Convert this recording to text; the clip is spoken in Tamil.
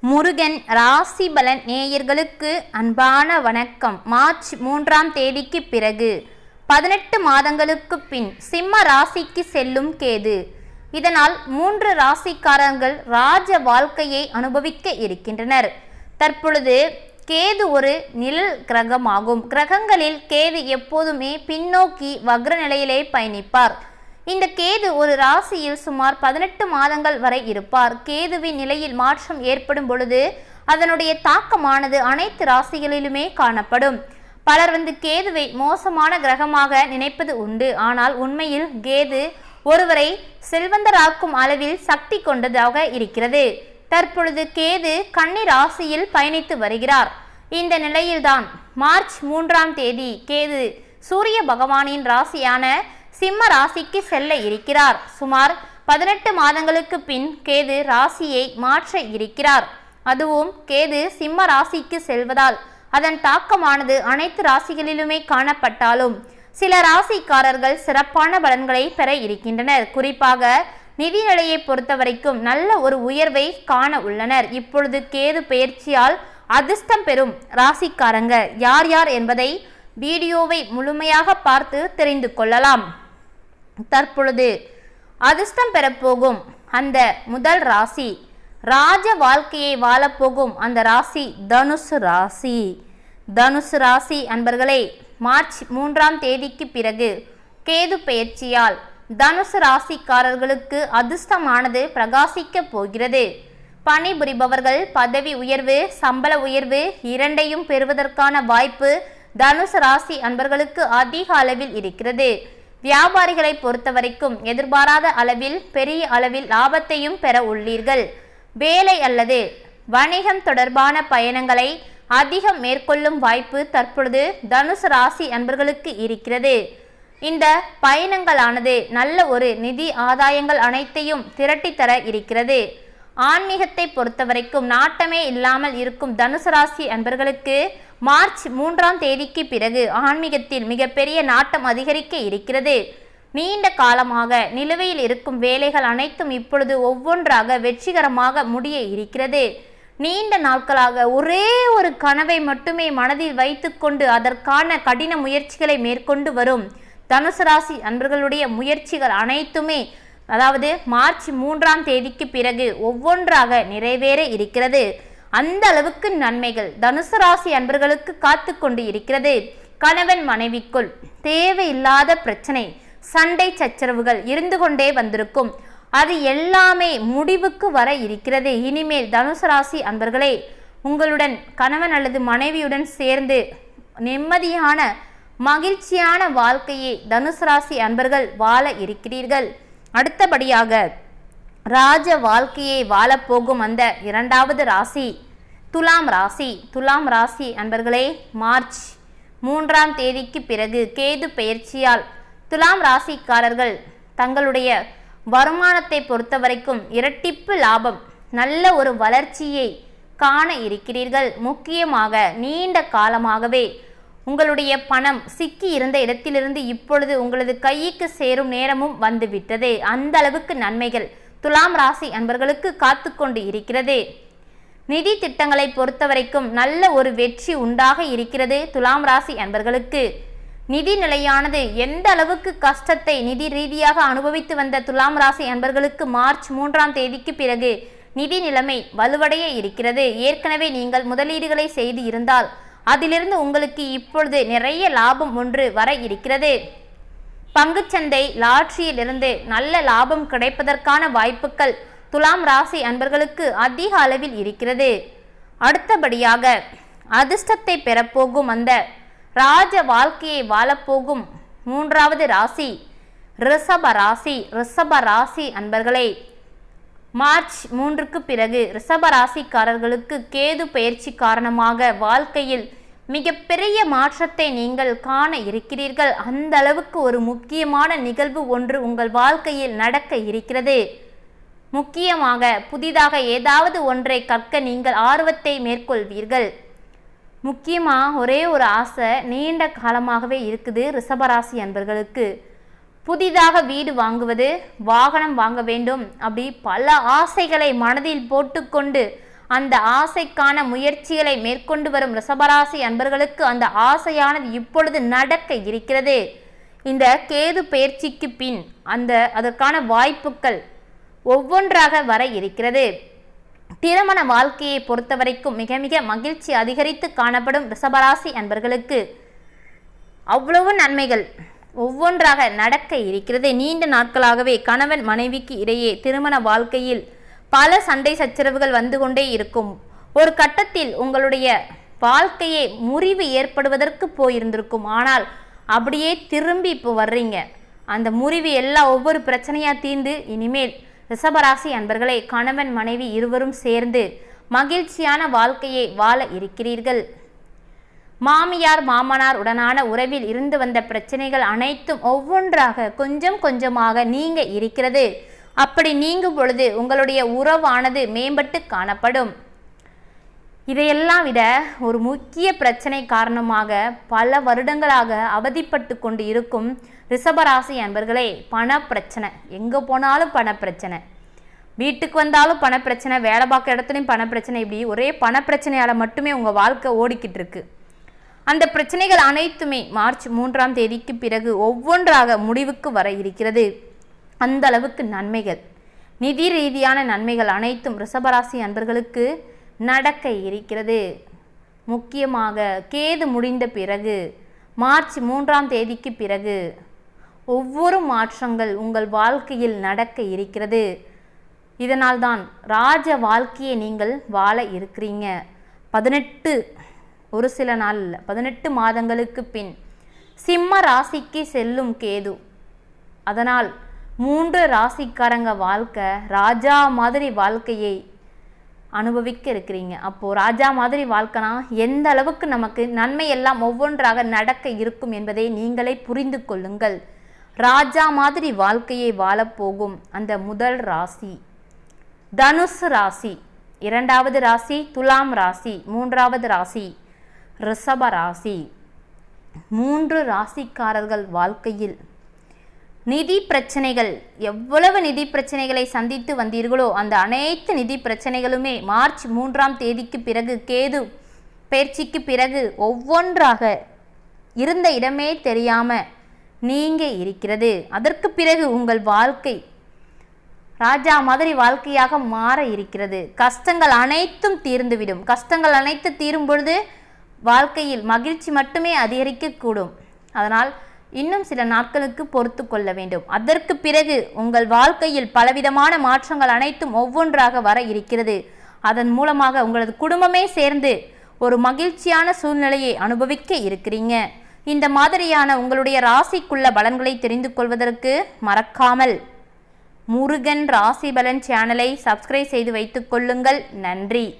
முருகன் ராசி பலன் நேயர்களுக்கு அன்பான வணக்கம். மார்ச் மூன்றாம் தேதிக்கு பிறகு பதினெட்டு மாதங்களுக்கு பின் சிம்ம ராசிக்கு செல்லும் கேது. இதனால் மூன்று ராசிக்காரர்கள் ராஜ வாழ்க்கையை அனுபவிக்க இருக்கின்றனர். தற்பொழுது கேது ஒரு நிழல் கிரகமாகும். கிரகங்களில் கேது எப்போதுமே பின்னோக்கி வக்ர நிலையிலே பயணிப்பார். இந்த கேது ஒரு ராசியில் சுமார் பதினெட்டு மாதங்கள் வரை இருப்பார். கேதுவின் நிலையில் மாற்றம் ஏற்படும் பொழுது அதனுடைய தாக்கமானது அனைத்து ராசிகளிலுமே காணப்படும். பலர் வந்து கேதுவை மோசமான கிரகமாக நினைப்பது உண்டு. ஆனால் உண்மையில் கேது ஒருவரை செல்வந்தராக்கும் அளவில் சக்தி கொண்டதாக இருக்கிறது. தற்பொழுது கேது கன்னி ராசியில் பயணித்து வருகிறார். இந்த நிலையில்தான் மார்ச் மூன்றாம் தேதி கேது சூரிய பகவானின் ராசியான சிம்ம ராசிக்கு செல்ல இருக்கிறார். சுமார் பதினெட்டு மாதங்களுக்கு பின் கேது ராசியை மாற்ற இருக்கிறார். அதுவும் கேது சிம்ம ராசிக்கு செல்வதால் அதன் தாக்கமானது அனைத்து ராசிகளிலுமே காணப்பட்டாலும் சில ராசிக்காரர்கள் சிறப்பான பலன்களை பெற இருக்கின்றனர். குறிப்பாக நிதி நிலையை பொறுத்தவரைக்கும் நல்ல ஒரு உயர்வை காண உள்ளனர். இப்பொழுது கேது பயிற்சியால் அதிர்ஷ்டம் பெறும் ராசிக்காரங்க யார் யார் என்பதை வீடியோவை முழுமையாக பார்த்து தெரிந்து கொள்ளலாம். தற்பொழுது அதிர்ஷ்டம் பெறப்போகும் அந்த முதல் ராசி. ராஜ வாழ்க்கையை வாழப்போகும் அந்த ராசி தனுசு ராசி. தனுசு ராசி அன்பர்களே மார்ச் மூன்றாம் தேதிக்கு பிறகு கேது பெயர்ச்சியால் தனுசு ராசிக்காரர்களுக்கு அதிர்ஷ்டமானது பிரகாசிக்க போகிறது. பணிபுரிபவர்கள் பதவி உயர்வு சம்பள உயர்வு இரண்டையும் பெறுவதற்கான வாய்ப்பு தனுசு ராசி அன்பர்களுக்கு அதிக அளவில் இருக்கிறது. வியாபாரிகளை பொறுத்தவரைக்கும் எதிர்பாராத அளவில் பெரிய அளவில் லாபத்தையும் பெற உள்ளீர்கள். வேலை அல்லது வணிகம் தொடர்பான பயணங்களை அதிகம் மேற்கொள்ளும் வாய்ப்பு தற்பொழுது தனுசு ராசி அன்பர்களுக்கு இருக்கிறது. இந்த பயணங்களானது நல்ல ஒரு நிதி ஆதாயங்கள் அனைத்தையும் திரட்டித்தர இருக்கிறது. ஆன்மீகத்தை பொறுத்தவரைக்கும் நாட்டமே இல்லாமல் இருக்கும் தனுசு ராசி அன்பர்களுக்கு மார்ச் மூன்றாம் தேதிக்கு பிறகு ஆன்மீகத்தில் மிகப்பெரிய நாட்டம் அதிகரிக்க இருக்கிறது. நீண்ட காலமாக நிலுவையில் இருக்கும் வேலைகள் அனைத்தும் இப்பொழுது ஒவ்வொன்றாக வெற்றிகரமாக முடிய இருக்கிறது. நீண்ட நாட்களாக ஒரே ஒரு கனவை மட்டுமே மனதில் வைத்துக்கொண்டு அதற்கான கடின முயற்சிகளை மேற்கொண்டு வரும் தனுசு ராசி அன்பர்களுடைய முயற்சிகள் அனைத்துமே அதாவது மார்ச் மூன்றாம் தேதிக்கு பிறகு ஒவ்வொன்றாக நிறைவேற இருக்கிறது. அந்த அளவுக்கு நன்மைகள் தனுசு ராசி அன்பர்களுக்கு காத்து கொண்டு இருக்கிறது. கணவன் மனைவிக்குள் தேவையில்லாத பிரச்சனை சண்டை சச்சரவுகள் இருந்து கொண்டே வந்திருக்கும். அது எல்லாமே முடிவுக்கு வர இருக்கிறது. இனிமேல் தனுசு ராசி அன்பர்களே உங்களுடன் கணவன் அல்லது மனைவியுடன் சேர்ந்து நிம்மதியான மகிழ்ச்சியான வாழ்க்கையை தனுசு ராசி அன்பர்கள் வாழ இருக்கிறீர்கள். அடுத்தபடியாக ராஜ வாழ்க்கையை வாழப்போகும் அந்த இரண்டாவது ராசி. துலாம் ராசி. துலாம் ராசி அன்பர்களே மார்ச் மூன்றாம் தேதிக்கு பிறகு கேது பெயர்ச்சியால் துலாம் ராசிக்காரர்கள் தங்களுடைய வருமானத்தை பொறுத்தவரைக்கும் இரட்டிப்பு லாபம் நல்ல ஒரு வளர்ச்சியை காண இருக்கிறீர்கள். முக்கியமாக நீண்ட காலமாகவே உங்களுடைய பணம் சிக்கி இருந்த இடத்திலிருந்து இப்பொழுது உங்களது கைக்கு சேரும் நேரமும் வந்துவிட்டது அந்த அளவுக்கு நன்மைகள் துலாம் ராசி அன்பர்களுக்கு காத்து கொண்டு இருக்கிறது. நிதி திட்டங்களை பொறுத்தவரைக்கும் நல்ல ஒரு வெற்றி உண்டாக இருக்கிறது துலாம் ராசி அன்பர்களுக்கு. நிதி நிலையானது எந்த அளவுக்கு கஷ்டத்தை நிதி ரீதியாக அனுபவித்து வந்த துலாம் ராசி அன்பர்களுக்கு மார்ச் மூன்றாம் தேதிக்கு பிறகு நிதி நிலைமை வலுவடைய இருக்கிறது. ஏற்கனவே நீங்கள் முதலீடுகளை செய்து இருந்தால் அதிலிருந்து உங்களுக்கு இப்பொழுது நிறைய லாபம் ஒன்று வர இருக்கிறது. பங்குச்சந்தை லாட்ரியிலிருந்து நல்ல லாபம் கிடைப்பதற்கான வாய்ப்புகள் துலாம் ராசி அன்பர்களுக்கு அதிக அளவில் இருக்கிறது. அடுத்தபடியாக அதிர்ஷ்டத்தை பெறப்போகும் அந்த ராஜ வாழ்க்கையை வாழப்போகும் மூன்றாவது ராசி ரிஷப ராசி ரிஷப ராசி அன்பர்களே. மார்ச் மூன்றுக்கு பிறகு ரிஷப ராசிக்காரர்களுக்கு கேது பயிற்சி காரணமாக வாழ்க்கையில் மிகப்பெரிய மாற்றத்தை நீங்கள் காண இருக்கிறீர்கள். அந்த அளவுக்கு ஒரு முக்கியமான நிகழ்வு ஒன்று உங்கள் வாழ்க்கையில் நடக்க இருக்கிறது. முக்கியமாக புதிதாக ஏதாவது ஒன்றை கற்க நீங்கள் ஆர்வத்தை மேற்கொள்வீர்கள். முக்கியமாக ஒரே ஒரு ஆசை நீண்ட காலமாகவே இருக்குது ரிஷபராசி அன்பர்களுக்கு. புதிதாக வீடு வாங்குவது வாகனம் வாங்க வேண்டும் அப்படி பல ஆசைகளை மனதில் போட்டுக்கொண்டு அந்த ஆசைக்கான முயற்சிகளை மேற்கொண்டு வரும் ரிஷபராசி அன்பர்களுக்கு அந்த ஆசையானது இப்பொழுது நடக்க இருக்கிறது. இந்த கேது பயிற்சிக்கு பின் அந்த அதற்கான வாய்ப்புகள் ஒவ்வொன்றாக வர இருக்கிறது. திருமண வாழ்க்கையை பொறுத்தவரைக்கும் மிக மிக மகிழ்ச்சி அதிகரித்து காணப்படும் ரிஷபராசி அன்பர்களுக்கு அவ்வளவு நன்மைகள் ஒவ்வொன்றாக நடக்க இருக்கிறது. நீண்ட நாட்களாகவே கணவன் மனைவிக்கு இடையே திருமண வாழ்க்கையில் பல சண்டை சச்சரவுகள் வந்து கொண்டே இருக்கும். ஒரு கட்டத்தில் உங்களுடைய வாழ்க்கையே முறிவு ஏற்படுவதற்கு போயிருந்திருக்கும். ஆனால் அப்படியே திரும்பி இப்போ வர்றீங்க. அந்த முறிவு எல்லாம் ஒவ்வொரு பிரச்சனையாக தீர்ந்து இனிமேல் ரிஷபராசி அன்பர்களே கணவன் மனைவி இருவரும் சேர்ந்து மகிழ்ச்சியான வாழ்க்கையை வாழ இருக்கிறீர்கள். மாமியார் மாமனார் உடனான உறவில் இருந்து வந்த பிரச்சனைகள் அனைத்தும் ஒவ்வொன்றாக கொஞ்சம் கொஞ்சமாக நீங்க இருக்கிறது. அப்படி நீங்கும் பொழுது உங்களுடைய உறவானது மேம்பட்டு காணப்படும். இதையெல்லாம் விட ஒரு முக்கிய பிரச்சனை காரணமாக பல வருடங்களாக அவதிப்பட்டு கொண்டு இருக்கும் ரிஷபராசி அன்பர்களே பண பிரச்சனை எங்கே போனாலும் பண பிரச்சனை வீட்டுக்கு வந்தாலும் பண பிரச்சனை வேலை பார்க்குற இடத்துலையும் பண பிரச்சனை இப்படி ஒரே பண பிரச்சனையால் மட்டுமே உங்கள் வாழ்க்கை ஓடிக்கிட்டு இருக்கு. அந்த பிரச்சனைகள் அனைத்துமே மார்ச் மூன்றாம் தேதிக்கு பிறகு ஒவ்வொன்றாக முடிவுக்கு வர இருக்கிறது. அந்த அளவுக்கு நன்மைகள். நிதி ரீதியான நன்மைகள் அனைத்தும் ரிஷபராசி அன்பர்களுக்கு நடக்க இருக்கிறது. முக்கியமாக கேது முடிந்த பிறகு மார்ச் மூன்றாம் தேதிக்கு பிறகு ஒவ்வொரு மாற்றங்கள் உங்கள் வாழ்க்கையில் நடக்க இருக்கிறது. இதனால்தான் ராஜ வாழ்க்கையை நீங்கள் வாழ இருக்கிறீங்க. பதினெட்டு ஒரு சில நாள் பதினெட்டு மாதங்களுக்கு பின் சிம்ம ராசிக்கு செல்லும் கேது. அதனால் மூன்று ராசிக்காரங்க வாழ்க்கை ராஜா மாதிரி வாழ்க்கையை அனுபவிக்க இருக்கிறீங்க. அப்போது ராஜா மாதிரி வாழ்க்கைனா எந்த அளவுக்கு நமக்கு நன்மை எல்லாம் ஒவ்வொன்றாக நடக்க இருக்கும் என்பதை நீங்களே புரிந்து கொள்ளுங்கள். ராஜா மாதிரி வாழ்க்கையை வாழப்போகும் அந்த முதல் ராசி. தனுசு ராசி. இரண்டாவது ராசி துலாம் ராசி மூன்றாவது ராசி ரிஷப ராசி. மூன்று ராசிக்காரர்கள் வாழ்க்கையில் நிதி பிரச்சனைகள் எவ்வளவு நிதி பிரச்சனைகளை சந்தித்து வந்தீர்களோ அந்த அனைத்து நிதி பிரச்சனைகளுமே மார்ச் மூன்றாம் தேதிக்கு பிறகு கேது பயிற்சிக்கு பிறகு ஒவ்வொன்றாக இருந்த இடமே தெரியாம நீங்க இருக்கிறது. அதற்கு பிறகு உங்கள் வாழ்க்கை ராஜா மாதிரி வாழ்க்கையாக மாற இருக்கிறது. கஷ்டங்கள் அனைத்தும் தீர்ந்துவிடும். கஷ்டங்கள் அனைத்து தீரும் பொழுது வாழ்க்கையில் மகிழ்ச்சி மட்டுமே அதிகரிக்கக்கூடும். அதனால் இன்னும் சில நாட்களுக்கு பொறுத்து கொள்ள வேண்டும். அதற்கு பிறகு உங்கள் வாழ்க்கையில் பலவிதமான மாற்றங்கள் அனைத்தும் ஒவ்வொன்றாக வர இருக்கிறது. அதன் மூலமாக உங்களது குடும்பமே சேர்ந்து ஒரு மகிழ்ச்சியான சூழ்நிலையை அனுபவிக்க இருக்கிறீங்க. இந்த மாதிரியான உங்களுடைய ராசிக்குள்ள பலன்களை தெரிந்து கொள்வதற்கு மறக்காமல் முருகன் ராசி பலன் சேனலை சப்ஸ்கிரைப் செய்து வைத்துக் கொள்ளுங்கள். நன்றி.